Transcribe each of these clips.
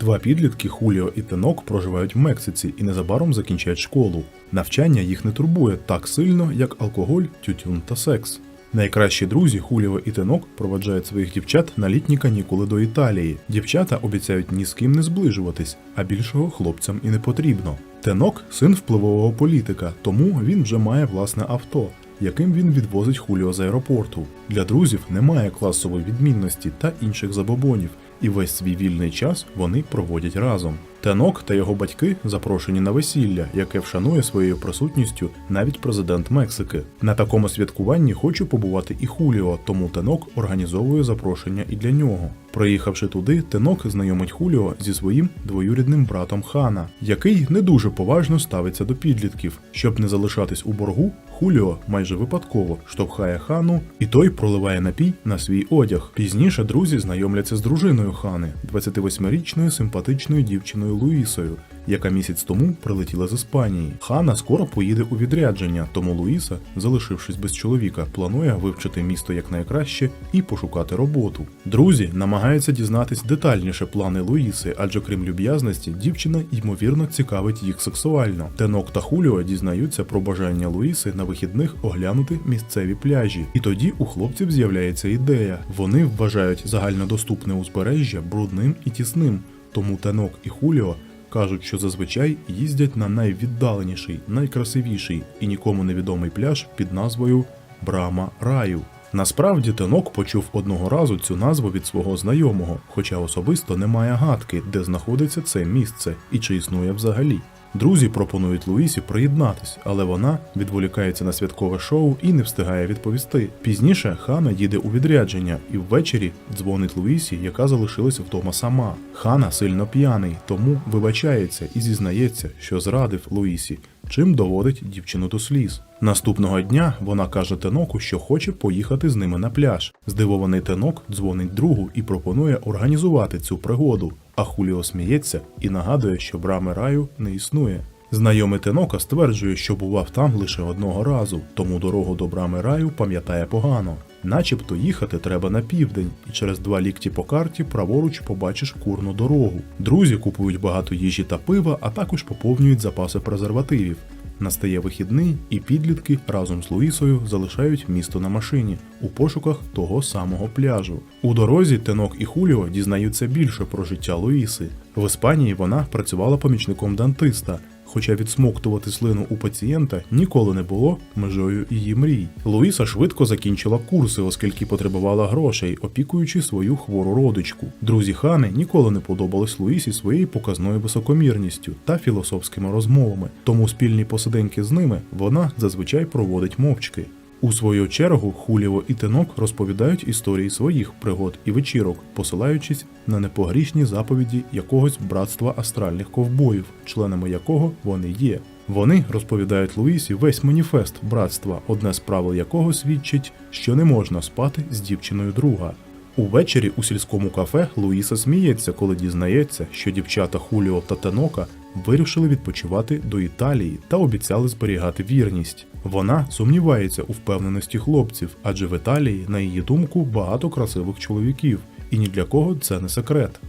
Два підлітки Хуліо і Тенок проживають в Мексиці і незабаром закінчать школу. Навчання їх не турбує так сильно, як алкоголь, тютюн та секс. Найкращі друзі Хуліо і Тенок проведжають своїх дівчат на літні канікули до Італії. Дівчата обіцяють ні з ким не зближуватись, а більшого хлопцям і не потрібно. Тенок син впливового політика, тому він вже має власне авто, яким він відвозить Хуліо з аеропорту. Для друзів немає класової відмінності та інших забобонів, і весь свій вільний час вони проводять разом. Тенок та його батьки запрошені на весілля, яке вшанує своєю присутністю навіть президент Мексики. На такому святкуванні хоче побувати і Хуліо, тому Тенок організовує запрошення і для нього. Приїхавши туди, Тенок знайомить Хуліо зі своїм двоюрідним братом Хана, який не дуже поважно ставиться до підлітків. Щоб не залишатись у боргу, Хуліо майже випадково штовхає хану, і той проливає напій на свій одяг. Пізніше друзі знайомляться з дружиною хани, 28-річною симпатичною дівчиною Луїсою, яка місяць тому прилетіла з Іспанії. Хана скоро поїде у відрядження, тому Луїса, залишившись без чоловіка, планує вивчити місто якнайкраще і пошукати роботу. Друзі намагаються дізнатись детальніше плани Луїси, адже крім люб'язності, дівчина ймовірно цікавить їх сексуально. Тенок та Хуліо дізнаються про бажання Луїси на вихідних оглянути місцеві пляжі. І тоді у хлопців з'являється ідея. Вони вважають загальнодоступне узбережжя брудним і тісним. Тому Тенок і Хуліо кажуть, що зазвичай їздять на найвіддаленіший, найкрасивіший і нікому невідомий пляж під назвою Брама Раю. Насправді Тенок почув одного разу цю назву від свого знайомого, хоча особисто не має гадки, де знаходиться це місце і чи існує взагалі. Друзі пропонують Луїсі приєднатись, але вона відволікається на святкове шоу і не встигає відповісти. Пізніше Хана їде у відрядження і ввечері дзвонить Луїсі, яка залишилася вдома сама. Хана сильно п'яний, тому вибачається і зізнається, що зрадив Луїсі, чим доводить дівчину до сліз. Наступного дня вона каже Теноку, що хоче поїхати з ними на пляж. Здивований Тенок дзвонить другу і пропонує організувати цю пригоду. А Хуліо сміється і нагадує, що брами раю не існує. Знайомий Тенока стверджує, що бував там лише одного разу, тому дорогу до брами раю пам'ятає погано. Начебто їхати треба на південь, і через два лікті по карті праворуч побачиш курну дорогу. Друзі купують багато їжі та пива, а також поповнюють запаси презервативів. Настає вихідний, і підлітки разом з Луїсою залишають місто на машині у пошуках того самого пляжу. У дорозі Тенок і Хуліо дізнаються більше про життя Луїси. В Іспанії вона працювала помічником дантиста. Хоча відсмоктувати слину у пацієнта ніколи не було межою її мрій. Луїса швидко закінчила курси, оскільки потребувала грошей, опікуючи свою хвору родичку. Друзі Хани ніколи не подобались Луїсі своєю показною високомірністю та філософськими розмовами, тому спільні посиденьки з ними вона зазвичай проводить мовчки. У свою чергу Хуліво і Тенок розповідають історії своїх пригод і вечірок, посилаючись на непогрішні заповіді якогось братства астральних ковбоїв, членами якого вони є. Вони розповідають Луїсі весь маніфест братства, одне з правил якого свідчить, що не можна спати з дівчиною друга. Увечері у сільському кафе Луїса сміється, коли дізнається, що дівчата Хуліо та Тенока вирішили відпочивати до Італії та обіцяли зберігати вірність. Вона сумнівається у впевненості хлопців, адже в Італії, на її думку, багато красивих чоловіків, і ні для кого це не секрет.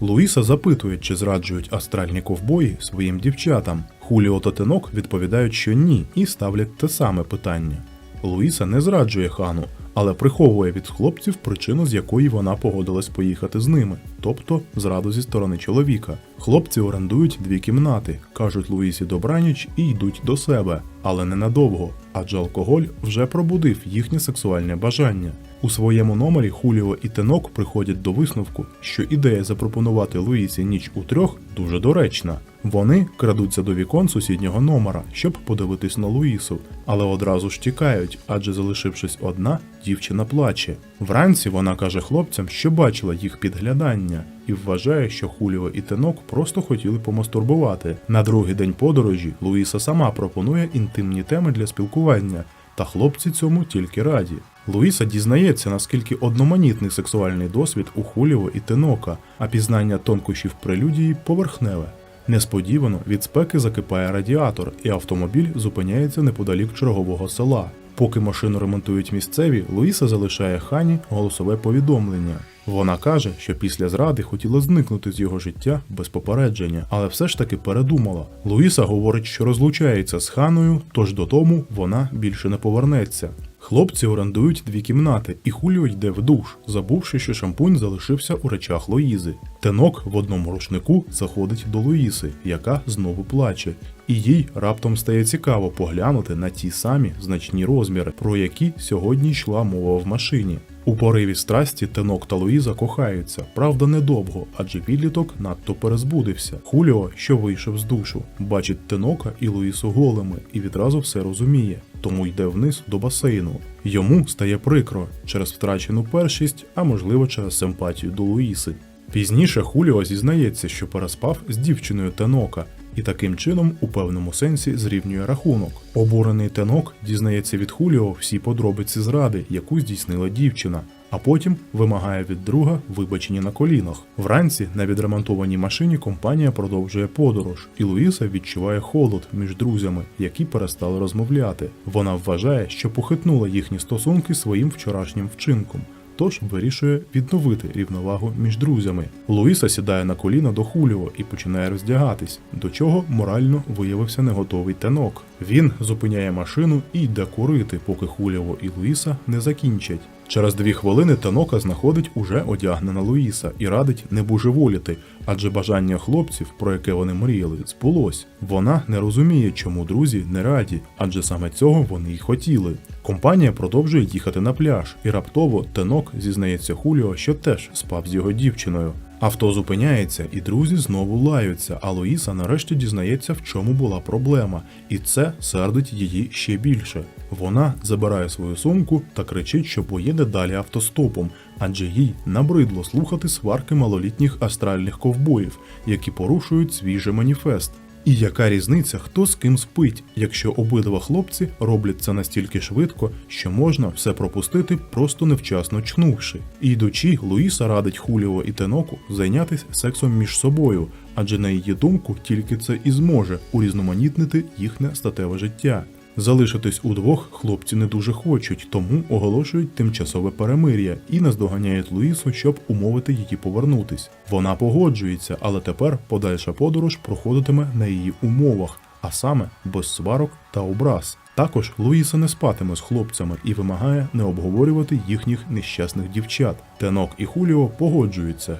Луїса запитує, чи зраджують астральні ковбої своїм дівчатам. Хуліо та Тенок відповідають, що ні, і ставлять те саме питання. Луїса не зраджує хану, але приховує від хлопців причину, з якої вона погодилась поїхати з ними, тобто зраду зі сторони чоловіка. Хлопці орендують дві кімнати, кажуть Луїсі добраніч і йдуть до себе, але ненадовго, адже алкоголь вже пробудив їхнє сексуальне бажання. У своєму номері Хуліо і Тенок приходять до висновку, що ідея запропонувати Луїсі ніч у трьох дуже доречна. Вони крадуться до вікон сусіднього номера, щоб подивитись на Луїсу, але одразу ж тікають, адже залишившись одна, дівчина плаче. Вранці вона каже хлопцям, що бачила їх підглядання, і вважає, що Хуліо і Тенок просто хотіли помастурбувати. На другий день подорожі Луїса сама пропонує інтимні теми для спілкування, та хлопці цьому тільки раді. Луїса дізнається, наскільки одноманітний сексуальний досвід у Хуліво і Тенока, а пізнання тонкощів прелюдії поверхневе. Несподівано від спеки закипає радіатор, і автомобіль зупиняється неподалік чергового села. Поки машину ремонтують місцеві, Луїса залишає хані голосове повідомлення. Вона каже, що після зради хотіла зникнути з його життя без попередження, але все ж таки передумала. Луїса говорить, що розлучається з ханою, тож додому вона більше не повернеться. Хлопці орендують дві кімнати, і Хуліо йде в душ, забувши, що шампунь залишився у речах Луїзи. Тенок в одному рушнику заходить до Луїси, яка знову плаче, і їй раптом стає цікаво поглянути на ті самі значні розміри, про які сьогодні йшла мова в машині. У пориві страсті Тенок та Луїза кохаються, правда, недовго, адже підліток надто перезбудився. Хуліо, що вийшов з душу, бачить Тенока і Луїсу голими і відразу все розуміє, тому йде вниз до басейну. Йому стає прикро через втрачену першість, а можливо через симпатію до Луїси. Пізніше Хуліо зізнається, що переспав з дівчиною Тенока, і таким чином у певному сенсі зрівнює рахунок. Обурений Тенок дізнається від Хуліо всі подробиці зради, яку здійснила дівчина, а потім вимагає від друга вибачення на колінах. Вранці на відремонтованій машині компанія продовжує подорож, і Луїса відчуває холод між друзями, які перестали розмовляти. Вона вважає, що похитнула їхні стосунки своїм вчорашнім вчинком. Тож вирішує відновити рівновагу між друзями. Луїса сідає на коліна до Хуліо і починає роздягатись, до чого морально виявився неготовий танок. Він зупиняє машину і йде курити, поки Хуліо і Луїса не закінчать. Через дві хвилини Танока знаходить уже одягнена Луїса і радить не божеволіти, адже бажання хлопців, про яке вони мріяли, збулось. Вона не розуміє, чому друзі не раді, адже саме цього вони й хотіли. Компанія продовжує їхати на пляж, і раптово Тенок зізнається Хуліо, що теж спав з його дівчиною. Авто зупиняється, і друзі знову лаються, а Луїса нарешті дізнається, в чому була проблема, і це сердить її ще більше. Вона забирає свою сумку та кричить, що поїде далі автостопом, адже їй набридло слухати сварки малолітніх астральних ковбоїв, які порушують свій же маніфест. І яка різниця, хто з ким спить, якщо обидва хлопці роблять це настільки швидко, що можна все пропустити, просто невчасно чнувши. І йдучи, Луїса радить Хуліо і Теноку зайнятися сексом між собою, адже на її думку тільки це і зможе урізноманітнити їхнє статеве життя. Залишитись удвох хлопці не дуже хочуть, тому оголошують тимчасове перемир'я і наздоганяють Луїсу, щоб умовити її повернутись. Вона погоджується, але тепер подальша подорож проходитиме на її умовах, а саме без сварок та образ. Також Луїса не спатиме з хлопцями і вимагає не обговорювати їхніх нещасних дівчат. Тенок і Хуліо погоджуються.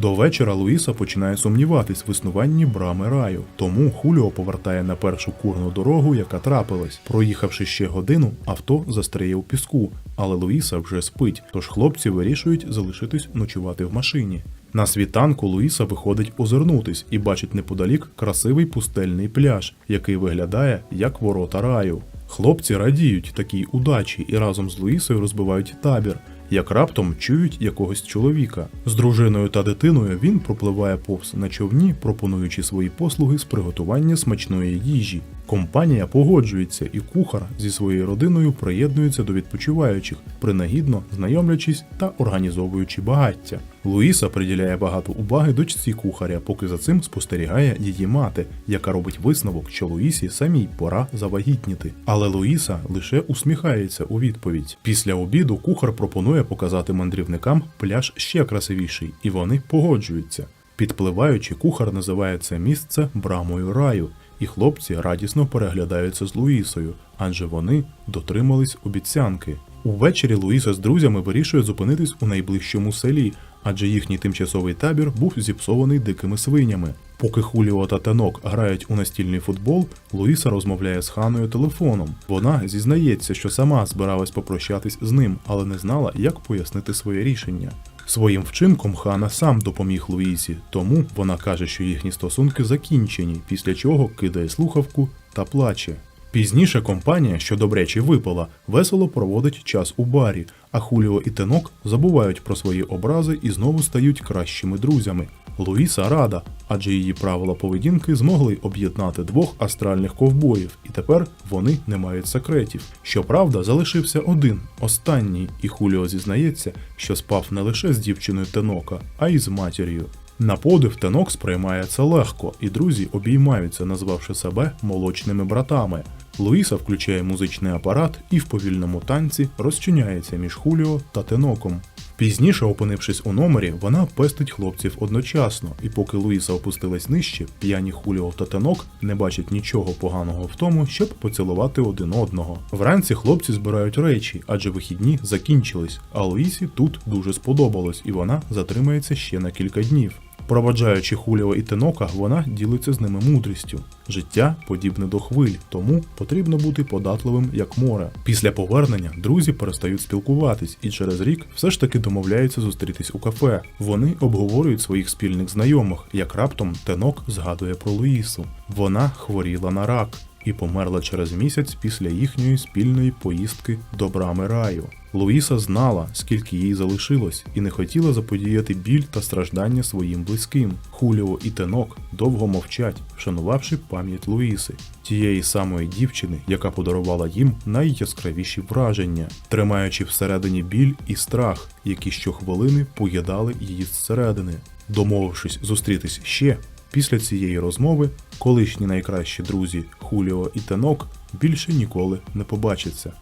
До вечора Луїса починає сумніватись в існуванні брами раю, тому Хуліо повертає на першу курну дорогу, яка трапилась. Проїхавши ще годину, авто застряє у піску, але Луїса вже спить, тож хлопці вирішують залишитись ночувати в машині. На світанку Луїса виходить озирнутись і бачить неподалік красивий пустельний пляж, який виглядає як ворота раю. Хлопці радіють такій удачі і разом з Луїсою розбивають табір як раптом чують якогось чоловіка. З дружиною та дитиною він пропливає повз на човні, пропонуючи свої послуги з приготування смачної їжі. Компанія погоджується, і кухар зі своєю родиною приєднується до відпочиваючих, принагідно знайомлячись та організовуючи багаття. Луїса приділяє багато уваги дочці кухаря, поки за цим спостерігає її мати, яка робить висновок, що Луїсі самій пора завагітніти. Але Луїса лише усміхається у відповідь. Після обіду кухар пропонує показати мандрівникам пляж ще красивіший, і вони погоджуються. Підпливаючи, кухар називає це місце брамою раю, і хлопці радісно переглядаються з Луїсою, адже вони дотримались обіцянки. Увечері Луїса з друзями вирішує зупинитись у найближчому селі, адже їхній тимчасовий табір був зіпсований дикими свинями. Поки Хуліо та Тенок грають у настільний футбол, Луїса розмовляє з ханою телефоном. Вона зізнається, що сама збиралась попрощатись з ним, але не знала, як пояснити своє рішення. Своїм вчинком хана сам допоміг Луїсі, тому вона каже, що їхні стосунки закінчені, після чого кидає слухавку та плаче. Пізніше компанія, що добряче випала, весело проводить час у барі, а Хуліо і Тенок забувають про свої образи і знову стають кращими друзями. Луїса рада, адже її правила поведінки змогли об'єднати двох астральних ковбоїв, і тепер вони не мають секретів. Щоправда, залишився один, останній, і Хуліо зізнається, що спав не лише з дівчиною Тенока, а й з матір'ю. На подив Тенок сприймає це легко, і друзі обіймаються, назвавши себе молочними братами. Луїса включає музичний апарат і в повільному танці розчиняється між Хуліо та Теноком. Пізніше, опинившись у номері, вона пестить хлопців одночасно, і поки Луїса опустилась нижче, п'яні Хуліо та Тенок не бачать нічого поганого в тому, щоб поцілувати один одного. Вранці хлопці збирають речі, адже вихідні закінчились, а Луїсі тут дуже сподобалось, і вона затримається ще на кілька днів. Проваджаючи Хуліо і Тенока, вона ділиться з ними мудрістю. Життя подібне до хвиль, тому потрібно бути податливим як море. Після повернення друзі перестають спілкуватись і через рік все ж таки домовляються зустрітись у кафе. Вони обговорюють своїх спільних знайомих, як раптом Тенок згадує про Луїсу. Вона хворіла на рак і померла через місяць після їхньої спільної поїздки до брами раю. Луїса знала, скільки їй залишилось, і не хотіла заподіяти біль та страждання своїм близьким. Хуліо і Тенок довго мовчать, вшанувавши пам'ять Луїси, тієї самої дівчини, яка подарувала їм найяскравіші враження, тримаючи всередині біль і страх, які щохвилини поїдали її зсередини. Домовившись зустрітись ще, після цієї розмови колишні найкращі друзі Хуліо і Тенок більше ніколи не побачаться.